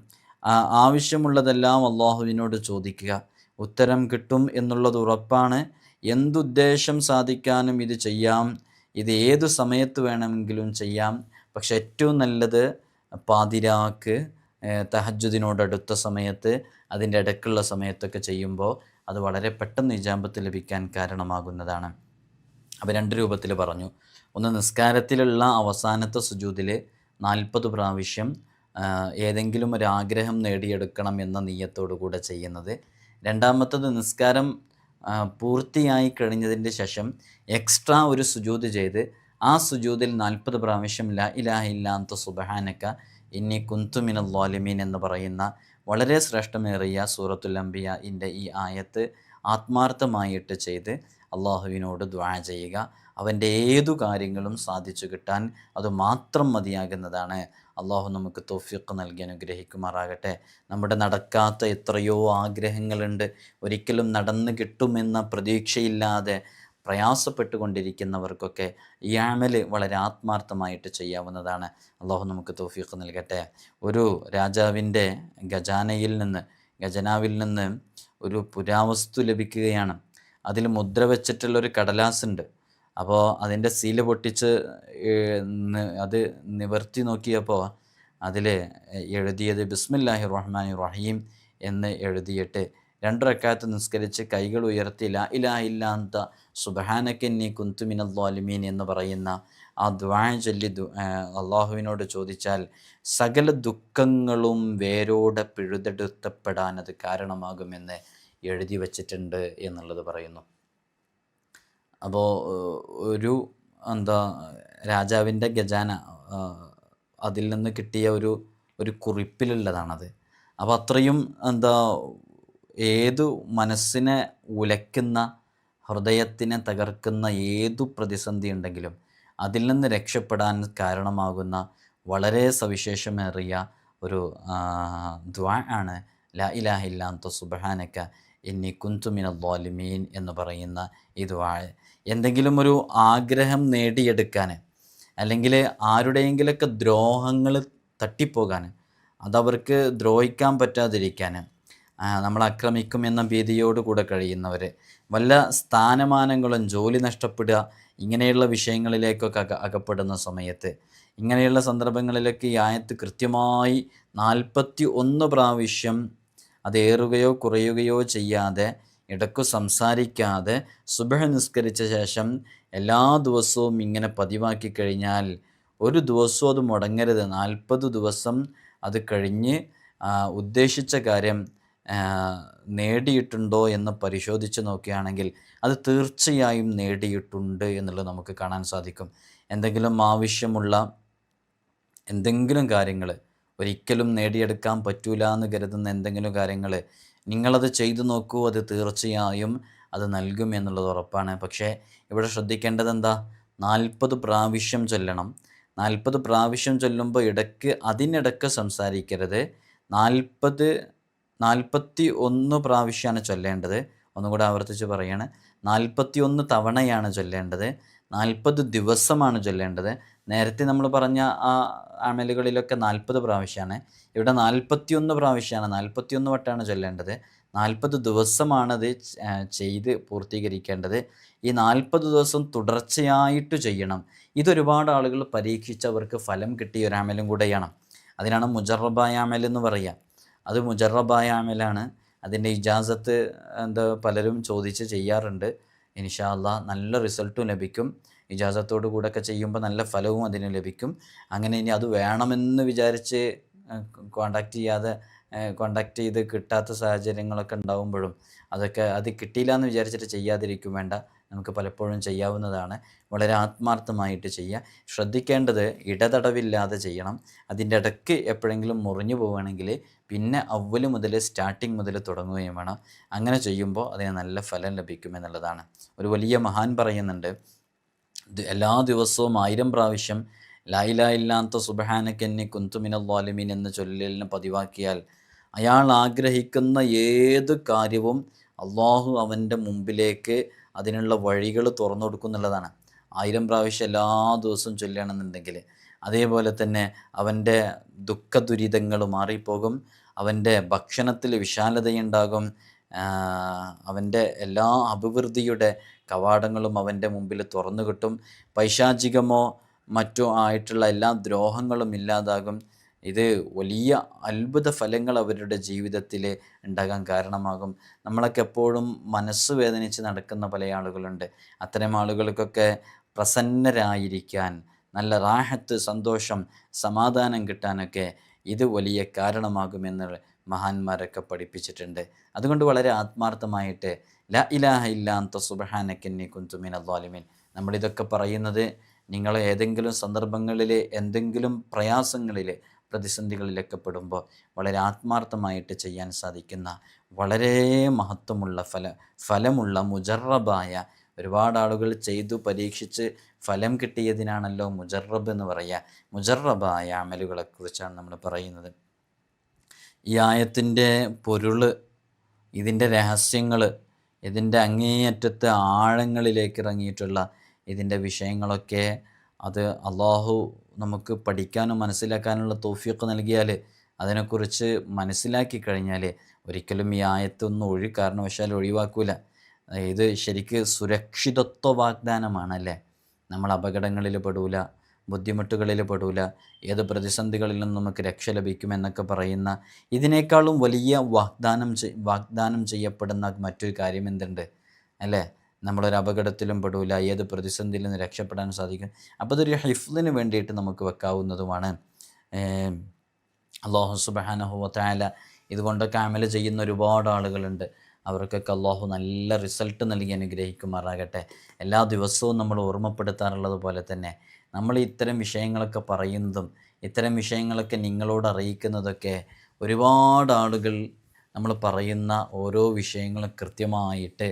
ആവശ്യമുള്ളതെല്ലാം അള്ളാഹുവിനോട് ചോദിക്കുക. ഉത്തരം കിട്ടും എന്നുള്ളത് ഉറപ്പാണ്. എന്തുദ്ദേശം സാധിക്കാനും ഇത് ചെയ്യാം. ഇത് ഏതു സമയത്ത് വേണമെങ്കിലും ചെയ്യാം. പക്ഷെ ഏറ്റവും നല്ലത് പാതിരാക്ക് തഹജുദിനോടടുത്ത സമയത്ത് അതിന്റെ ഇടയ്ക്കുള്ള സമയത്തൊക്കെ ചെയ്യുമ്പോൾ അത് വളരെ പെട്ടെന്ന് ഇജാമ്പത്ത് ലഭിക്കാൻ കാരണമാകുന്നതാണ്. അപ്പോൾ രണ്ട് രൂപത്തിൽ പറഞ്ഞു. ഒന്ന് നിസ്കാരത്തിലുള്ള അവസാനത്തെ സുജൂതിൽ നാൽപ്പത് പ്രാവശ്യം ഏതെങ്കിലും ഒരു ആഗ്രഹം നേടിയെടുക്കണം എന്ന നീയത്തോടു കൂടെ ചെയ്യുന്നത്. രണ്ടാമത്തത് നിസ്കാരം പൂർത്തിയായി കഴിഞ്ഞതിന്റെ ശേഷം എക്സ്ട്രാ ഒരു സുജൂത് ചെയ്ത് ആ സുജൂതിൽ നാൽപ്പത് പ്രാവശ്യം ല ഇലാഹ ഇല്ലാത്ത സുബഹാനക്ക ഇന്നി കുന്തുമിന ലോലിമീൻ എന്ന് പറയുന്ന വളരെ ശ്രേഷ്ഠമേറിയ സൂറത്തുൽ അംബിയ ഇന്റെ ഈ ആയത്ത് ആത്മാർത്ഥമായിട്ട് ചെയ്ത് അള്ളാഹുവിനോട് ദ്വാ ചെയ്യുക. അവന്റെ ഏതു കാര്യങ്ങളും സാധിച്ചു കിട്ടാൻ അത് മാത്രം മതിയാകുന്നതാണ്. അള്ളാഹു നമുക്ക് തോഫിക്ക് നൽകി അനുഗ്രഹിക്കുമാറാകട്ടെ. നമ്മുടെ നടക്കാത്ത എത്രയോ ആഗ്രഹങ്ങളുണ്ട്. ഒരിക്കലും നടന്നു കിട്ടുമെന്ന പ്രതീക്ഷയില്ലാതെ പ്രയാസപ്പെട്ടുകൊണ്ടിരിക്കുന്നവർക്കൊക്കെ ഈ ആമൽ വളരെ ആത്മാർത്ഥമായിട്ട് ചെയ്യാവുന്നതാണ്. അള്ളാഹു നമുക്ക് തോഫീഖ് നൽകട്ടെ. ഒരു രാജാവിന്റെ ഖജാനയിൽ നിന്ന് ഖജനാവിൽ നിന്ന് ഒരു പുരാവസ്തു ലഭിക്കുകയാണ്. അതിൽ മുദ്ര വെച്ചിട്ടുള്ളൊരു കടലാസ് ഉണ്ട് അപ്പോൾ അതിന്റെ സീൽ പൊട്ടിച്ച് അത് നിവർത്തി നോക്കിയപ്പോൾ അതിൽ എഴുതിയത് ബിസ്മില്ലാഹി റഹ്മാൻ റഹീം എന്ന് എഴുതിയിട്ട് രണ്ടരക്കാലത്ത് നിസ്കരിച്ച് കൈകൾ ഉയർത്തി ലാ ഇലാ ഇല്ലാന്ത സുബഹാനക്കന്നി കുന്തുമിനൽ ദ്വാലിമീൻ എന്ന് പറയുന്ന ആ ദ്വാ ദു- അള്ളാഹുവിനോട് ചോദിച്ചാൽ സകല ദുഃഖങ്ങളും വേരോടെ പിഴുതെടുത്തപ്പെടാൻ അത് കാരണമാകുമെന്ന് എഴുതി വച്ചിട്ടുണ്ട് എന്നുള്ളത് പറയുന്നു. അപ്പോൾ ഒരു എന്താ രാജാവിന്റെ ഖജാന അതിൽ നിന്ന് കിട്ടിയ ഒരു ഒരു കുറിപ്പിലുള്ളതാണത്. അപ്പോൾ അത്രയും എന്താ ഏതു മനസ്സിനെ ഉലയ്ക്കുന്ന ഹൃദയത്തിനെ തകർക്കുന്ന ഏതു പ്രതിസന്ധി ഉണ്ടെങ്കിലും അതിൽ നിന്ന് രക്ഷപ്പെടാൻ കാരണമാകുന്ന വളരെ സവിശേഷമേറിയ ഒരു ദ്വാ ആണ്. ലാ ഇലാഹ ഇല്ലാത്ത സുബഹാനക്ക ഇന്നി കുന്തുമിന എന്ന് പറയുന്ന ഈ ദ്വാ എന്തെങ്കിലും ഒരു ആഗ്രഹം നേടിയെടുക്കാൻ അല്ലെങ്കിൽ ആരുടെയെങ്കിലൊക്കെ ദ്രോഹങ്ങൾ തട്ടിപ്പോകാൻ അതവർക്ക് ദ്രോഹിക്കാൻ പറ്റാതിരിക്കാൻ നമ്മൾ ആക്രമിക്കും എന്ന ഭീതിയോട് കൂടെ കഴിയുന്നവർ വല്ല സ്ഥാനമാനങ്ങളും ജോലി നഷ്ടപ്പെടുക ഇങ്ങനെയുള്ള വിഷയങ്ങളിലേക്കൊക്കെ അക അകപ്പെടുന്ന സമയത്ത് ഇങ്ങനെയുള്ള സന്ദർഭങ്ങളിലൊക്കെ ഈ ആയത്ത് കൃത്യമായി നാൽപ്പത്തി ഒന്ന് പ്രാവശ്യം അതേറുകയോ കുറയുകയോ ചെയ്യാതെ ഇടയ്ക്കു സംസാരിക്കാതെ സുബഹ നിസ്കരിച്ച ശേഷം എല്ലാ ദിവസവും ഇങ്ങനെ പതിവാക്കി കഴിഞ്ഞാൽ ഒരു ദിവസവും അത് മുടങ്ങരുത്. നാൽപ്പത് ദിവസം അത് കഴിഞ്ഞ് ഉദ്ദേശിച്ച കാര്യം നേടിയിട്ടുണ്ടോ എന്ന് പരിശോധിച്ച് നോക്കുകയാണെങ്കിൽ അത് തീർച്ചയായും നേടിയിട്ടുണ്ട് എന്നുള്ളത് നമുക്ക് കാണാൻ സാധിക്കും. എന്തെങ്കിലും ആവശ്യമുള്ള എന്തെങ്കിലും കാര്യങ്ങൾ ഒരിക്കലും നേടിയെടുക്കാൻ പറ്റൂല എന്ന് കരുതുന്ന എന്തെങ്കിലും കാര്യങ്ങൾ നിങ്ങളത് ചെയ്തു നോക്കൂ അത് തീർച്ചയായും അത് നൽകും എന്നുള്ളത് ഉറപ്പാണ്. പക്ഷേ ഇവിടെ ശ്രദ്ധിക്കേണ്ടത് എന്താ നാൽപ്പത് പ്രാവശ്യം ചൊല്ലണം. നാൽപ്പത് പ്രാവശ്യം ചൊല്ലുമ്പോൾ ഇടയ്ക്ക് അതിനിടയ്ക്ക് സംസാരിക്കരുത്. നാൽപ്പത് നാൽപ്പത്തി ഒന്ന് പ്രാവശ്യമാണ് ചൊല്ലേണ്ടത്. ഒന്നും കൂടെ ആവർത്തിച്ച് പറയാണ്. നാൽപ്പത്തി ഒന്ന് തവണയാണ് ചൊല്ലേണ്ടത്. നാൽപ്പത് ദിവസമാണ് ചൊല്ലേണ്ടത്. നേരത്തെ നമ്മൾ പറഞ്ഞ ആ അമലുകളിലൊക്കെ നാൽപ്പത് പ്രാവശ്യമാണ് ഇവിടെ നാൽപ്പത്തിയൊന്ന് പ്രാവശ്യമാണ് നാൽപ്പത്തിയൊന്ന് വട്ടമാണ് ചൊല്ലേണ്ടത്. നാൽപ്പത് ദിവസമാണത് ചെയ്ത് പൂർത്തീകരിക്കേണ്ടത്. ഈ നാൽപ്പത് ദിവസം തുടർച്ചയായിട്ട് ചെയ്യണം. ഇതൊരുപാട് ആളുകൾ പരീക്ഷിച്ചവർക്ക് ഫലം കിട്ടിയ ഒരു അമലും കൂടെയാണ്. അതിനാണ് മുജറബായ അമൽ എന്ന് പറയുക അത് മുജറബായ അമലാണ്. അതിന്റെ ഇജാസത്ത് എന്താ പലരും ചോദിച്ച് ചെയ്യാറുണ്ട്. ഇൻഷാല്ല നല്ല റിസൾട്ടും ലഭിക്കും. ഇജാസത്തോടു കൂടെ ഒക്കെ ചെയ്യുമ്പോൾ നല്ല ഫലവും അതിന് ലഭിക്കും. അങ്ങനെ ഇനി അത് വേണമെന്ന് വിചാരിച്ച് കോണ്ടാക്ട് ചെയ്യാതെ കോണ്ടാക്ട് ചെയ്ത് കിട്ടാത്ത സാഹചര്യങ്ങളൊക്കെ ഉണ്ടാകുമ്പോഴും അതൊക്കെ അത് കിട്ടിയില്ല എന്ന് വിചാരിച്ചിട്ട് ചെയ്യാതിരിക്കും വേണ്ട. നമുക്ക് പലപ്പോഴും ചെയ്യാവുന്നതാണ്. വളരെ ആത്മാർത്ഥമായിട്ട് ചെയ്യുക ശ്രദ്ധിക്കേണ്ടത് ഇടതടവില്ലാതെ ചെയ്യണം. അതിന്റെ ഇടയ്ക്ക് എപ്പോഴെങ്കിലും മുറിഞ്ഞു പോവുകയാണെങ്കിൽ പിന്നെ അവൽ മുതൽ സ്റ്റാർട്ടിങ് മുതൽ തുടങ്ങുകയും വേണം. അങ്ങനെ ചെയ്യുമ്പോൾ അതിന് നല്ല ഫലം ലഭിക്കും എന്നുള്ളതാണ്. ഒരു വലിയ മഹാൻ പറയുന്നുണ്ട് എല്ലാ ദിവസവും ആയിരം പ്രാവശ്യം ലായില ഇല്ലാത്ത സുബഹാനക്കെന്നി കുന്തുമിന ലാലിമീൻ എന്ന ചൊല്ലലിനെ പതിവാക്കിയാൽ അയാൾ ആഗ്രഹിക്കുന്ന ഏത് കാര്യവും അള്ളാഹു അവന്റെ മുമ്പിലേക്ക് അതിനുള്ള വഴികൾ തുറന്നു കൊടുക്കുന്നുള്ളതാണ് ആയിരം പ്രാവശ്യം എല്ലാ ദിവസവും ചൊല്ലുകയാണെന്നുണ്ടെങ്കിൽ അതേപോലെ തന്നെ അവന്റെ ദുഃഖ ദുരിതങ്ങൾ മാറിപ്പോകും അവന്റെ ഭക്ഷണത്തിൽ വിശാലതയുണ്ടാകും അവന്റെ എല്ലാ അഭിവൃദ്ധിയുടെ കവാടങ്ങളും അവന്റെ മുമ്പിൽ തുറന്നു കിട്ടും. പൈശാചികമോ മറ്റോ ആയിട്ടുള്ള എല്ലാ ദ്രോഹങ്ങളും ഇല്ലാതാകും. ഇത് വലിയ അത്ഭുത ഫലങ്ങൾ അവരുടെ ജീവിതത്തിൽ ഉണ്ടാകാൻ കാരണമാകും. നമ്മളൊക്കെ എപ്പോഴും മനസ്സ് വേദനിച്ച് നടക്കുന്ന പല ആളുകളുണ്ട്. അത്തരം ആളുകൾക്കൊക്കെ പ്രസന്നരായിരിക്കാൻ നല്ല റാഹത്ത് സന്തോഷം സമാധാനം കിട്ടാനൊക്കെ ഇത് വലിയ കാരണമാകുമെന്ന് മഹാന്മാരൊക്കെ പഠിപ്പിച്ചിട്ടുണ്ട്. അതുകൊണ്ട് വളരെ ആത്മാർത്ഥമായിട്ട് ല ഇലാഹ ഇല്ലാന്ത സുബഹാനക്കെന്നി കുന്തുമീൻ അള്ളാലിമീൻ നമ്മളിതൊക്കെ പറയുന്നത് നിങ്ങൾ ഏതെങ്കിലും സന്ദർഭങ്ങളിൽ എന്തെങ്കിലും പ്രയാസങ്ങളിൽ പ്രതിസന്ധികളിലൊക്കെ പെടുമ്പോൾ വളരെ ആത്മാർത്ഥമായിട്ട് ചെയ്യാൻ സാധിക്കുന്ന വളരെ മഹത്വമുള്ള ഫല ഫലമുള്ള മുജറബായ ഒരുപാട് ആളുകൾ ചെയ്തു പരീക്ഷിച്ച് ഫലം കിട്ടിയതിനാണല്ലോ മുജറബ് എന്ന് പറയുക. മുജറബായ അമലുകളെക്കുറിച്ചാണ് നമ്മൾ പറയുന്നത്. ഈ ആയത്തിന്റെ പൊരുൾ ഇതിന്റെ രഹസ്യങ്ങൾ ഇതിന്റെ അങ്ങേയറ്റത്തെ ആഴങ്ങളിലേക്ക് ഇറങ്ങിയിട്ടുള്ള ഇതിന്റെ വിഷയങ്ങളൊക്കെ അത് അള്ളാഹു നമുക്ക് പഠിക്കാനും മനസ്സിലാക്കാനുള്ള തോഫിയൊക്കെ നൽകിയാൽ അതിനെക്കുറിച്ച് മനസ്സിലാക്കി കഴിഞ്ഞാൽ ഒരിക്കലും ഈ ആയത്തൊന്നും ഒഴി കാരണവശാൽ ഒഴിവാക്കൂല. ഇത് ശരിക്ക് സുരക്ഷിതത്വ വാഗ്ദാനമാണല്ലേ നമ്മൾ അപകടങ്ങളിൽ പെടൂല ബുദ്ധിമുട്ടുകളിൽ പെടൂല. ഏത് പ്രതിസന്ധികളിൽ നിന്നും നമുക്ക് രക്ഷ ലഭിക്കുമെന്നൊക്കെ പറയുന്ന ഇതിനേക്കാളും വലിയ വാഗ്ദാനം വാഗ്ദാനം ചെയ്യപ്പെടുന്ന മറ്റൊരു കാര്യം എന്തുണ്ട്? അല്ലേ? നമ്മളൊരു അപകടത്തിലും പെടൂല. ഏത് പ്രതിസന്ധിയിൽ നിന്ന് രക്ഷപ്പെടാൻ സാധിക്കും? അപ്പോൾ അതൊരു ഹിഫ്ലിന് വേണ്ടിയിട്ട് നമുക്ക് വെക്കാവുന്നതുമാണ്. അള്ളാഹു സുബാനഹുവത്തായാല ഇതുകൊണ്ടൊക്കെ അമൽ ചെയ്യുന്ന ഒരുപാട് ആളുകളുണ്ട്. അവർക്കൊക്കെ അള്ളാഹു നല്ല റിസൾട്ട് നൽകി അനുഗ്രഹിക്കുമാറാകട്ടെ. എല്ലാ ദിവസവും നമ്മൾ ഓർമ്മപ്പെടുത്താറുള്ളത് പോലെ തന്നെ നമ്മൾ ഇത്തരം വിഷയങ്ങളൊക്കെ പറയുന്നതും ഇത്തരം വിഷയങ്ങളൊക്കെ നിങ്ങളോട് അറിയിക്കുന്നതൊക്കെ ഒരുപാട് ആളുകൾ നമ്മൾ പറയുന്ന ഓരോ വിഷയങ്ങളും കൃത്യമായിട്ട്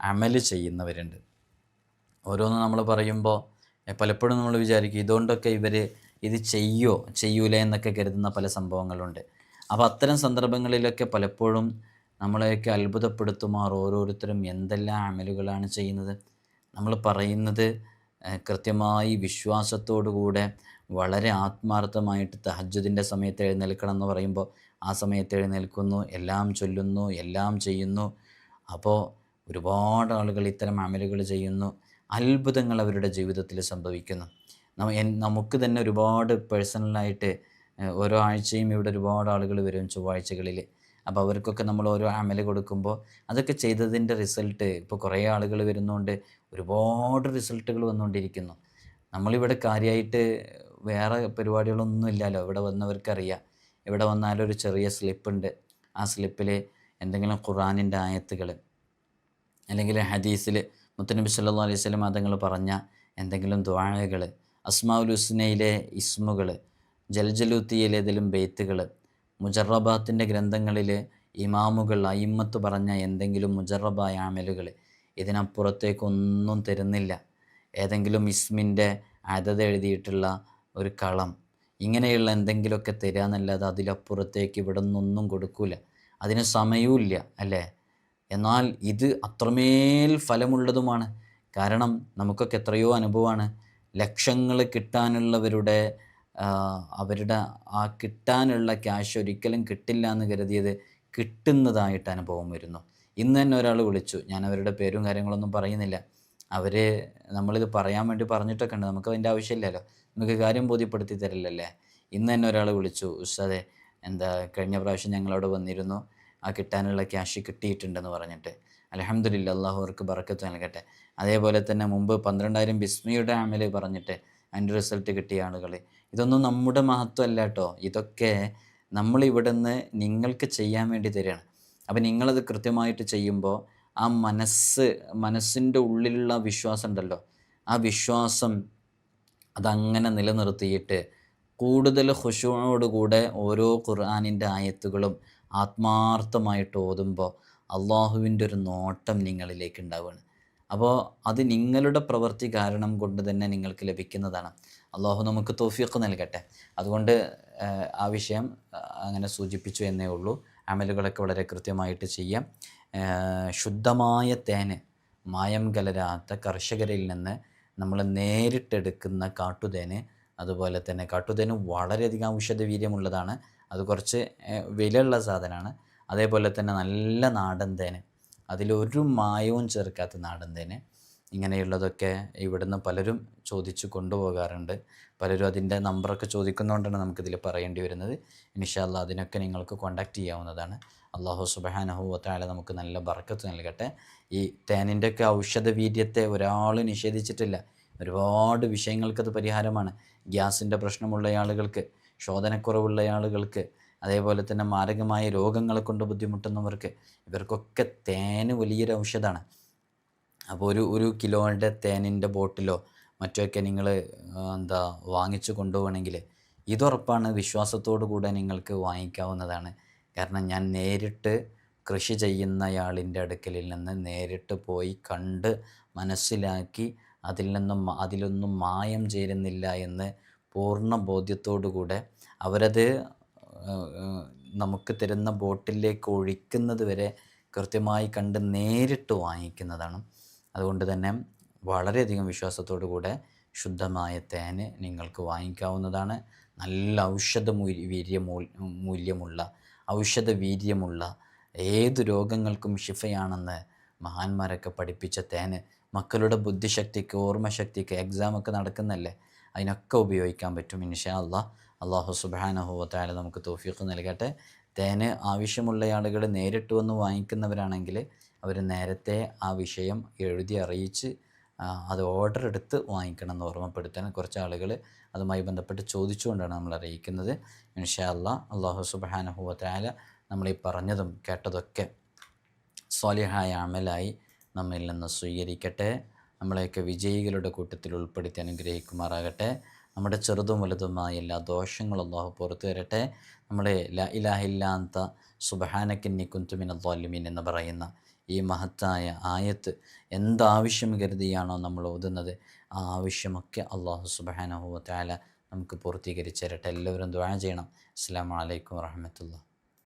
അമൽ ചെയ്യുന്നവരുണ്ട്. ഓരോന്ന് നമ്മൾ പറയുമ്പോൾ പലപ്പോഴും നമ്മൾ വിചാരിക്കും ഇതുകൊണ്ടൊക്കെ ഇവർ ഇത് ചെയ്യോ ചെയ്യൂലേ എന്നൊക്കെ കരുതുന്ന പല സംഭവങ്ങളുണ്ട്. അപ്പോൾ അത്തരം സന്ദർഭങ്ങളിലൊക്കെ പലപ്പോഴും നമ്മളെയൊക്കെ അത്ഭുതപ്പെടുത്തുമാർ ഓരോരുത്തരും എന്തെല്ലാം അമലുകളാണ് ചെയ്യുന്നത്. നമ്മൾ പറയുന്നത് കൃത്യമായി വിശ്വാസത്തോടുകൂടെ വളരെ ആത്മാർത്ഥമായിട്ട് തഹജ്ജുദിന്റെ സമയത്ത് എഴുന്നേൽക്കണം എന്ന് പറയുമ്പോൾ ആ സമയത്ത് എഴുന്നേൽക്കുന്നു എല്ലാം ചൊല്ലുന്നു എല്ലാം ചെയ്യുന്നു. അപ്പോൾ ഒരുപാട് ആളുകൾ ഇത്തരം അമലുകൾ ചെയ്യുന്നു അത്ഭുതങ്ങൾ അവരുടെ ജീവിതത്തിൽ സംഭവിക്കുന്നു. നമുക്ക് തന്നെ ഒരുപാട് പേഴ്സണലായിട്ട് ഓരോ ആഴ്ചയും ഇവിടെ ഒരുപാട് ആളുകൾ വരും ചൊവ്വാഴ്ചകളിൽ. അപ്പോൾ അവർക്കൊക്കെ നമ്മൾ ഓരോ അമൽ കൊടുക്കുമ്പോൾ അതൊക്കെ ചെയ്തതിന്റെ റിസൾട്ട് ഇപ്പോൾ കുറേ ആളുകൾ വരുന്നതുകൊണ്ട് ഒരുപാട് റിസൾട്ടുകൾ വന്നുകൊണ്ടിരിക്കുന്നു. നമ്മളിവിടെ കാര്യമായിട്ട് വേറെ പരിപാടികളൊന്നും ഇല്ലല്ലോ ഇവിടെ വന്നവർക്കറിയാം. ഇവിടെ വന്നാലൊരു ചെറിയ സ്ലിപ്പുണ്ട്. ആ സ്ലിപ്പിൽ എന്തെങ്കിലും ഖുറാനിന്റെ ആയത്തുകൾ അല്ലെങ്കിൽ ഹദീസിൽ മുത്തനബി സല്ലാ അലൈഹി സ്വലം മതങ്ങൾ പറഞ്ഞ എന്തെങ്കിലും ദ്വാഴകൾ അസ്മാഉൽ ഹുസ്നയിലെ ഇസ്മുകൾ ജൽജലൂത്തിയിലെ ഏതെങ്കിലും ബെയ്ത്തുകൾ മുജറബാത്തിന്റെ ഗ്രന്ഥങ്ങളിൽ ഇമാമുകൾ അയിമ്മത്ത് പറഞ്ഞ എന്തെങ്കിലും മുജറബായ ആമലുകൾ ഇതിനപ്പുറത്തേക്കൊന്നും തരുന്നില്ല. ഏതെങ്കിലും ഇസ്മിന്റെ അതത് എഴുതിയിട്ടുള്ള ഒരു കളം. ഇങ്ങനെയുള്ള എന്തെങ്കിലുമൊക്കെ തരാമെന്നല്ലാതെ അതിലപ്പുറത്തേക്ക് ഇവിടെ നിന്നൊന്നും കൊടുക്കൂല. അതിന് സമയവും അല്ലേ? എന്നാൽ ഇത് അത്രമേൽ ഫലമുള്ളതുമാണ്. കാരണം നമുക്കൊക്കെ എത്രയോ അനുഭവമാണ്. ലക്ഷങ്ങൾ കിട്ടാനുള്ളവരുടെ അവരുടെ ആ കിട്ടാനുള്ള ക്യാഷ് ഒരിക്കലും കിട്ടില്ല എന്ന് കരുതിയത് കിട്ടുന്നതായിട്ട് അനുഭവം വരുന്നു. ഇന്ന് തന്നെ ഒരാൾ വിളിച്ചു. ഞാൻ അവരുടെ പേരും കാര്യങ്ങളൊന്നും പറയുന്നില്ല. അവർ നമ്മളിത് പറയാൻ വേണ്ടി പറഞ്ഞിട്ടൊക്കെ ഉണ്ട്. നമുക്ക് അതിന്റെ ആവശ്യമില്ലല്ലോ. നമുക്ക് കാര്യം ബോധ്യപ്പെടുത്തി തരില്ലല്ലേ ഇന്ന് തന്നെ ഒരാൾ വിളിച്ചു. ഉസ്താദെ എന്താ കഴിഞ്ഞ പ്രാവശ്യം ഞങ്ങളവിടെ വന്നിരുന്നു. ആ കിട്ടാനുള്ള ക്യാഷ് കിട്ടിയിട്ടുണ്ടെന്ന് പറഞ്ഞിട്ട്. അലഹമ്മദില്ല അള്ളാഹു അവർക്ക് ബറക്കത്ത് നൽകട്ടെ. അതേപോലെ തന്നെ മുമ്പ് പന്ത്രണ്ടായിരം ബിസ്മിയുടെ ആമിൽ പറഞ്ഞിട്ട് അതിന്റെ റിസൾട്ട് കിട്ടിയ ആളുകൾ ഇതൊന്നും നമ്മുടെ മഹത്വമല്ല കേട്ടോ. ഇതൊക്കെ നമ്മൾ നിന്ന് നിങ്ങൾക്ക് ചെയ്യാൻ വേണ്ടി തരികയാണ്. അപ്പം നിങ്ങളത് കൃത്യമായിട്ട് ചെയ്യുമ്പോൾ ആ മനസ്സ് മനസ്സിന്റെ ഉള്ളിലുള്ള വിശ്വാസം ഉണ്ടല്ലോ. ആ വിശ്വാസം അതങ്ങനെ നിലനിർത്തിയിട്ട് കൂടുതൽ ഹുഷുവോടുകൂടെ ഓരോ ഖുർആാനിന്റെ ആയത്തുകളും ആത്മാർത്ഥമായിട്ട് ഓതുമ്പോൾ അള്ളാഹുവിന്റെ ഒരു നോട്ടം നിങ്ങളിലേക്ക് ഉണ്ടാവുകയാണ് അപ്പോൾ അത് നിങ്ങളുടെ പ്രവൃത്തി കാരണം കൊണ്ട് തന്നെ നിങ്ങൾക്ക് ലഭിക്കുന്നതാണ്. അള്ളാഹു നമുക്ക് തോഫിയൊക്കെ നൽകട്ടെ. അതുകൊണ്ട് ആ വിഷയം അങ്ങനെ സൂചിപ്പിച്ചു എന്നേ ഉള്ളൂ. അമലുകളൊക്കെ വളരെ കൃത്യമായിട്ട് ചെയ്യാം. ശുദ്ധമായ തേന് മായം കലരാത്ത കർഷകരിൽ നിന്ന് നമ്മൾ നേരിട്ടെടുക്കുന്ന കാട്ടുതേന് അതുപോലെ തന്നെ കാട്ടുതേന് വളരെയധികം ഔഷധ വീര്യമുള്ളതാണ് അത് കുറച്ച് വിലയുള്ള സാധനമാണ്. അതേപോലെ തന്നെ നല്ല നാടൻ തേന്. അതിലൊരു മായവും ചേർക്കാത്ത നാടൻ തേന് ഇങ്ങനെയുള്ളതൊക്കെ ഇവിടുന്ന് പലരും ചോദിച്ചു കൊണ്ടുപോകാറുണ്ട്. പലരും അതിന്റെ നമ്പറൊക്കെ ചോദിക്കുന്നതുകൊണ്ടാണ് നമുക്കിതിൽ പറയേണ്ടി വരുന്നത്. ഇൻഷാല്ല അതിനൊക്കെ നിങ്ങൾക്ക് കോൺടാക്റ്റ് ചെയ്യാവുന്നതാണ്. അള്ളാഹു സുബഹാനഹു വത്താല നമുക്ക് നല്ല ബർക്കത്ത് നൽകട്ടെ. ഈ തേനിന്റെയൊക്കെ ഔഷധ വീര്യത്തെ ഒരാൾ നിഷേധിച്ചിട്ടില്ല. ഒരുപാട് വിഷയങ്ങൾക്കത് പരിഹാരമാണ്. ഗ്യാസിന്റെ പ്രശ്നമുള്ള ആളുകൾക്ക് ശോധനക്കുറവുള്ള ആളുകൾക്ക് അതേപോലെ തന്നെ മാരകമായ രോഗങ്ങളെ കൊണ്ട് ബുദ്ധിമുട്ടുന്നവർക്ക് ഇവർക്കൊക്കെ തേന് വലിയൊരു ഔഷധമാണ്. അപ്പോൾ ഒരു ഒരു കിലോയുടെ തേനിന്റെ ബോട്ടിലോ മറ്റൊക്കെ നിങ്ങൾ എന്താ വാങ്ങിച്ചു കൊണ്ടുപോകണമെങ്കിൽ ഇതുറപ്പാണ് വിശ്വാസത്തോടു കൂടെ നിങ്ങൾക്ക് വാങ്ങിക്കാവുന്നതാണ്. കാരണം ഞാൻ നേരിട്ട് കൃഷി ചെയ്യുന്നയാളിന്റെ അടുക്കലിൽ നിന്ന് നേരിട്ട് പോയി കണ്ട് മനസ്സിലാക്കി അതിൽ നിന്നും അതിലൊന്നും മായം ചേരുന്നില്ല എന്ന് പൂർണ ബോധ്യത്തോടു കൂടെ അവരത് നമുക്ക് തരുന്ന ബോട്ടിലേക്ക് ഒഴിക്കുന്നത് വരെ കൃത്യമായി കണ്ട് നേരിട്ട് വാങ്ങിക്കുന്നതാണ്. അതുകൊണ്ട് തന്നെ വളരെയധികം വിശ്വാസത്തോടു കൂടെ ശുദ്ധമായ തേന് നിങ്ങൾക്ക് വാങ്ങിക്കാവുന്നതാണ്. നല്ല ഔഷധ വീര്യ മൂല്യമുള്ള ഔഷധ വീര്യമുള്ള ഏത് രോഗങ്ങൾക്കും ഷിഫയാണെന്ന് മഹാന്മാരൊക്കെ പഠിപ്പിച്ച തേന് മക്കളുടെ ബുദ്ധിശക്തിക്ക് ഓർമ്മശക്തിക്ക് എക്സാമൊക്കെ നടക്കുന്നല്ലേ? അതിനൊക്കെ ഉപയോഗിക്കാൻ പറ്റും ഇൻഷാ അള്ളാഹ് അള്ളാഹു സുബാനഹുവത്തായ നമുക്ക് തോഫീഖ് നൽകട്ടെ. തേന് ആവശ്യമുള്ള ആളുകൾ നേരിട്ട് വന്ന് വാങ്ങിക്കുന്നവരാണെങ്കിൽ അവർ നേരത്തെ ആ വിഷയം എഴുതി അറിയിച്ച് അത് ഓർഡർ എടുത്ത് വാങ്ങിക്കണം എന്ന് ഓർമ്മപ്പെടുത്താൻ കുറച്ച് ആളുകൾ അതുമായി ബന്ധപ്പെട്ട് ചോദിച്ചുകൊണ്ടാണ് നമ്മൾ അറിയിക്കുന്നത്. ഇൻഷാ അല്ലാ അള്ളാഹു സുബാനഹുവത്തായ നമ്മൾ ഈ പറഞ്ഞതും കേട്ടതൊക്കെ സ്വാലിഹായ അമലായി നമ്മിൽ നിന്ന് സ്വീകരിക്കട്ടെ. നമ്മളെയൊക്കെ വിജയികളുടെ കൂട്ടത്തിൽ ഉൾപ്പെടുത്തി അനുഗ്രഹിക്കുമാറാകട്ടെ. നമ്മുടെ ചെറുതും വലുതുമായ എല്ലാ ദോഷങ്ങളും അള്ളാഹു പുറത്തു വരട്ടെ നമ്മളെ ല ഇലാഹില്ലാത്ത സുബഹാനക്കിന്നി കുന്തുമിൻ അള്ളാലിമീൻ എന്ന് പറയുന്ന ഈ മഹത്തായ ആയത്ത് എന്താവശ്യം കരുതിയാണോ നമ്മൾ ഓതുന്നത്? ആ ആവശ്യമൊക്കെ അള്ളാഹു സുബാനഹുല നമുക്ക് പൂർത്തീകരിച്ചു തരട്ടെ. എല്ലാവരും ദ്വാ ചെയ്യണം. അസ്സാം വലൈക്കും വാഹമത്തുള്ള